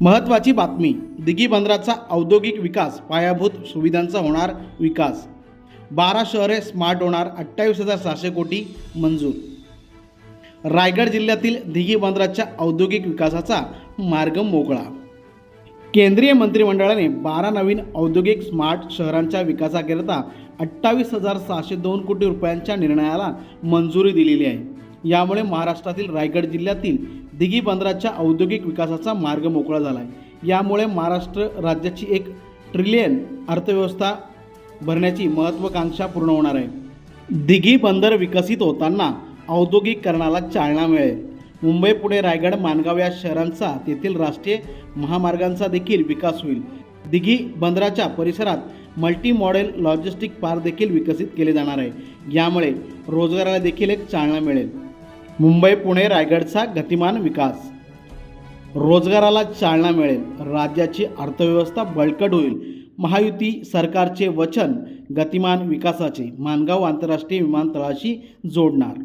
महत्त्वाची बातमी. दिघी बंदराचा औद्योगिक विकास पायाभूत सुविधांचा होणार विकास. बारा शहरे स्मार्ट होणार अठ्ठावीस हजार सहाशे कोटी मंजूर. रायगड जिल्ह्यातील दिघी बंदराच्या औद्योगिक विकासाचा मार्ग मोकळा. केंद्रीय मंत्रिमंडळाने बारा नवीन औद्योगिक स्मार्ट शहरांच्या विकासाकरिता अठ्ठावीस हजार सहाशे दोन कोटी रुपयांच्या निर्णयाला मंजुरी दिलेली आहे. यामुळे महाराष्ट्रातील रायगड जिल्ह्यातील दिघी बंदराच्या औद्योगिक विकासाचा मार्ग मोकळा झाला आहे यामुळे महाराष्ट्र राज्याची एक ट्रिलियन अर्थव्यवस्था भरण्याची महत्त्वाकांक्षा पूर्ण होणार आहे. दिघी बंदर विकसित होताना औद्योगिकरणाला चालना मिळेल. मुंबई पुणे रायगड माणगाव या शहरांचा तेथील राष्ट्रीय महामार्गांचा देखील विकास होईल. दिघी बंदराच्या परिसरात मल्टी मॉडेल लॉजिस्टिक पार्क देखील विकसित केले जाणार आहे. यामुळे रोजगाराला देखील एक चालना मिळेल. मुंबई पुणे रायगडचा गतिमान विकास. रोजगाराला चालना मिळेल. राज्याची अर्थव्यवस्था बळकट होईल. महायुती सरकारचे वचन गतिमान विकासाचे. मानगाव आंतरराष्ट्रीय विमानतळाशी जोडणार.